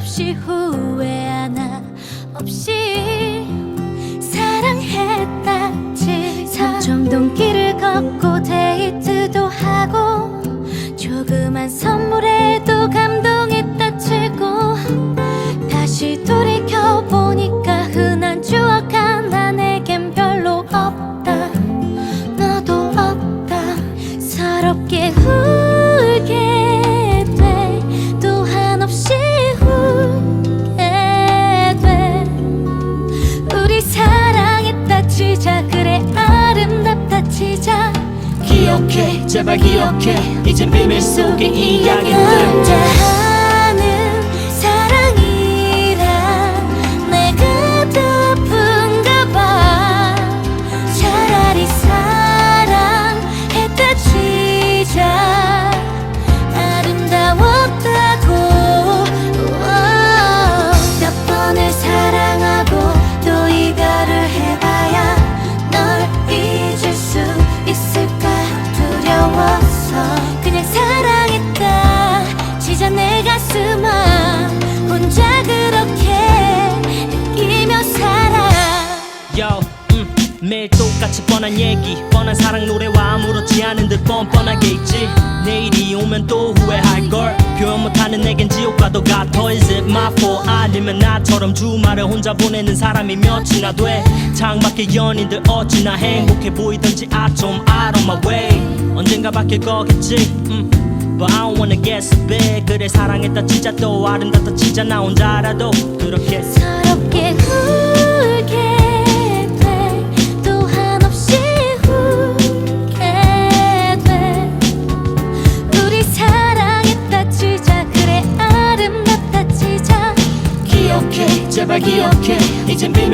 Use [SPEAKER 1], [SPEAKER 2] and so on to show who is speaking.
[SPEAKER 1] 없이 후회 하나 없이 사랑했다지 삼청동 길을 걷고 데이트도 하고 조그만 선물에도 감동
[SPEAKER 2] 기억해 제발 기억해. 이젠 비밀 속의 이야기들 は 똑같이 뻔한 얘기 뻔한 사랑 노래와 아무렇지 않은 듯 뻔뻔하게 있지. 내일이 오면 또 후회할걸. 표현 못하는 내겐 지옥과 도 같아. Is it my fault? 아니면 나처럼 주말을 혼자 보내는 사람이 몇이나 돼? 창밖에 연인들 어찌나 행복해 보이던지 I 좀 out on my way. 언젠가 바뀔 거겠지? 음. But I don't wanna get so big 그래 사랑했다 진짜 또 아름답다 진짜 나 혼자라도 그렇게.
[SPEAKER 1] 서럽게
[SPEAKER 2] 제발 기억해. 이젠 비